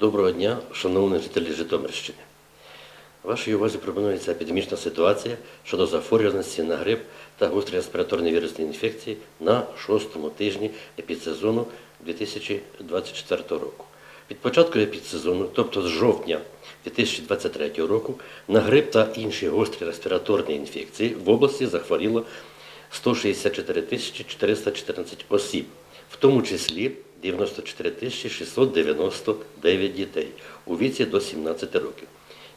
Доброго дня, шановні жителі Житомирщини. Вашій увазі пропонується епідемічна ситуація щодо захворюваності на грип та гострі респіраторні вірусні інфекції на шостому тижні епідсезону 2024 року. Від початку епідсезону, тобто з жовтня 2023 року, на грип та інші гострі респіраторні інфекції в області захворіло 164 414 осіб, в тому числі 94 тисячі 699 дітей у віці до 17 років.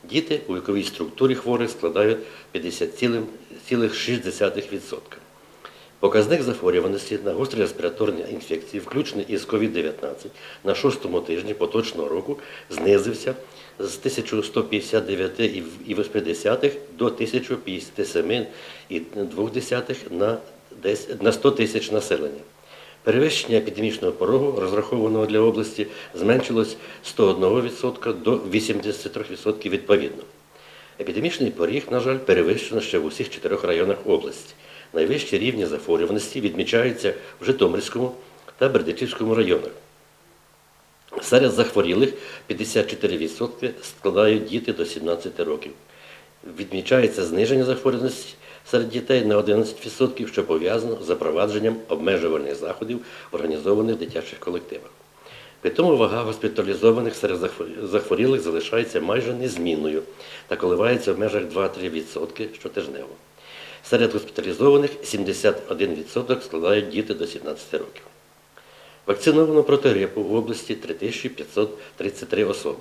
Діти у віковій структурі хворих складають 50,6%. Показник захворюваності на гострі респіраторні інфекції, включно із COVID-19, на шостому тижні поточного року знизився з 1159,8 до 1057,2 на, 10 на 100 тисяч населення. Перевищення епідемічного порогу, розрахованого для області, зменшилось з 101% до 83% відповідно. Епідемічний поріг, на жаль, перевищено ще в усіх чотирьох районах області. Найвищі рівні захворюваності відмічаються в Житомирському та Бердичівському районах. Серед захворілих 54% складають діти до 17 років. Відмічається зниження захворюваності серед дітей на 11%, що пов'язано з запровадженням обмежувальних заходів організованих в дитячих колективах. При тому вага госпіталізованих серед захворілих залишається майже незмінною та коливається в межах 2-3% щотижнево. Серед госпіталізованих 71% складають діти до 17 років. Вакциновано проти грипу в області 3533 особи.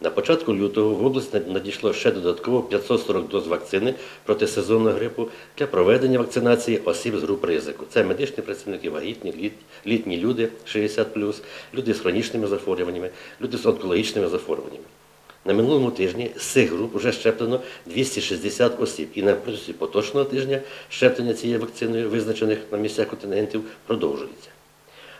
На початку лютого в область надійшло ще додатково 540 доз вакцини проти сезонного грипу для проведення вакцинації осіб з груп ризику. Це медичні працівники, вагітні, літні люди 60+, люди з хронічними захворюваннями, люди з онкологічними захворюваннями. На минулому тижні з цих груп вже щеплено 260 осіб, і на протязі поточного тижня щеплення цією вакциною, визначених на місцях континентів, продовжується.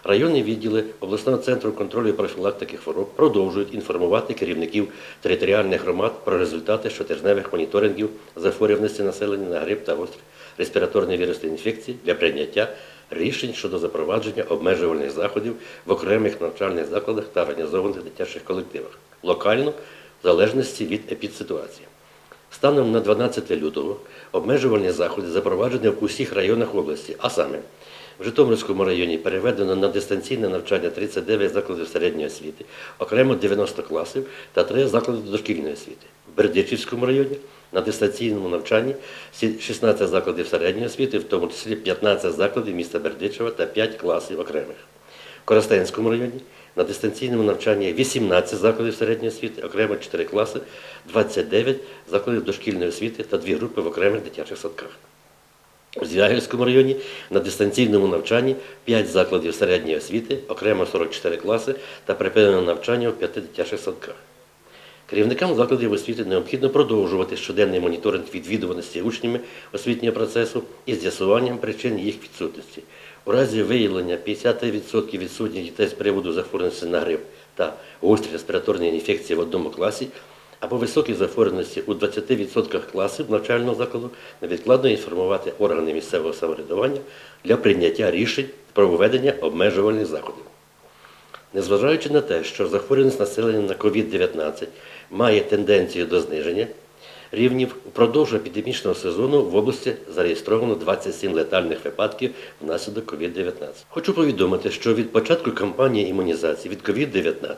Районні відділи обласного центру контролю і профілактики хвороб продовжують інформувати керівників територіальних громад про результати щотижневих моніторингів захворюваності населення на грип та гострі респіраторні вірусні інфекції для прийняття рішень щодо запровадження обмежувальних заходів в окремих навчальних закладах та організованих дитячих колективах, локально в залежності від епідситуації. Станом на 12 лютого обмежувальні заходи запроваджені в усіх районах області, а саме в Житомирському районі переведено на дистанційне навчання 39 закладів середньої освіти, окремо 90 класів та 3 заклади дошкільної освіти. В Бердичівському районі на дистанційному навчанні 16 закладів середньої освіти, в тому числі 15 закладів міста Бердичева та 5 класів окремих. В Коростенському районі на дистанційному навчанні 18 закладів середньої освіти, окремо 4 класи, 29 закладів дошкільної освіти та 2 групи в окремих дитячих садках. У Звягельському районі на дистанційному навчанні 5 закладів середньої освіти, окремо 44 класи та припинено навчання у 5 дитячих садках. Керівникам закладів освіти необхідно продовжувати щоденний моніторинг відвідуваності учнями освітнього процесу із з'ясуванням причин їх відсутності. У разі виявлення 50% відсутніх дітей з приводу захворюваності на грип та гострі респіраторні інфекції в одному класі або високій захворюваності у 20% класів навчального закладу невідкладно інформувати органи місцевого самоврядування для прийняття рішень про введення обмежувальних заходів. Незважаючи на те, що захворюваність населення на COVID-19 має тенденцію до зниження рівнів, впродовж епідемічного сезону в області зареєстровано 27 летальних випадків внаслідок COVID-19. Хочу повідомити, що від початку кампанії імунізації від COVID-19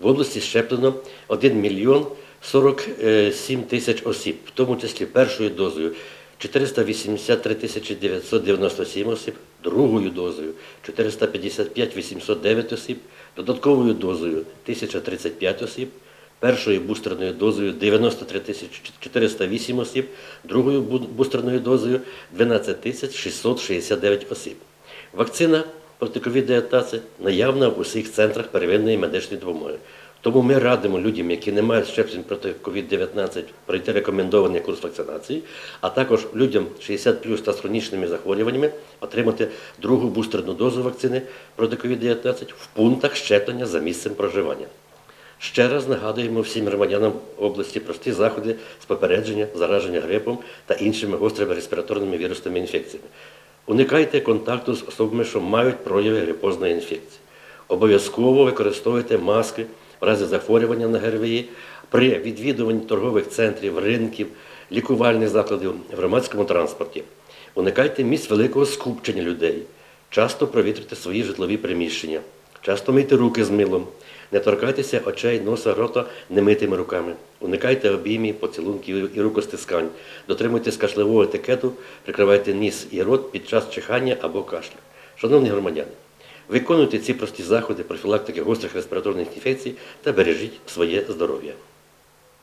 в області щеплено 1 мільйон 47 тисяч осіб, в тому числі першою дозою 483 тисячі 997 осіб, другою дозою 455 809 осіб, додатковою дозою 1035 осіб, першою бустерною дозою 93 тисячі 408 осіб, другою бустерною дозою 12 тисяч 669 осіб. Вакцина проти COVID-19 наявна в усіх центрах первинної медичної допомоги. Тому ми радимо людям, які не мають щеплень проти COVID-19, пройти рекомендований курс вакцинації, а також людям 60 плюс та з хронічними захворюваннями отримати другу бустерну дозу вакцини проти COVID-19 в пунктах щеплення за місцем проживання. Ще раз нагадуємо всім громадянам області прості заходи з попередження, зараження грипом та іншими гострими респіраторними вірусними інфекціями. Уникайте контакту з особами, що мають прояви грипозної інфекції. Обов'язково використовуйте маски в разі захворювання на ГРВІ при відвідуванні торгових центрів, ринків, лікувальних закладів в громадському транспорті. Уникайте місць великого скупчення людей. Часто провітрите свої житлові приміщення. Часто мийте руки з милом. Не торкайтеся очей, носа, рота немитими руками. Уникайте обіймів, поцілунків і рукостискань. Дотримуйтесь кашлевого етикету, прикривайте ніс і рот під час чихання або кашлю. Шановні громадяни, виконуйте ці прості заходи профілактики гострих респіраторних інфекцій та бережіть своє здоров'я.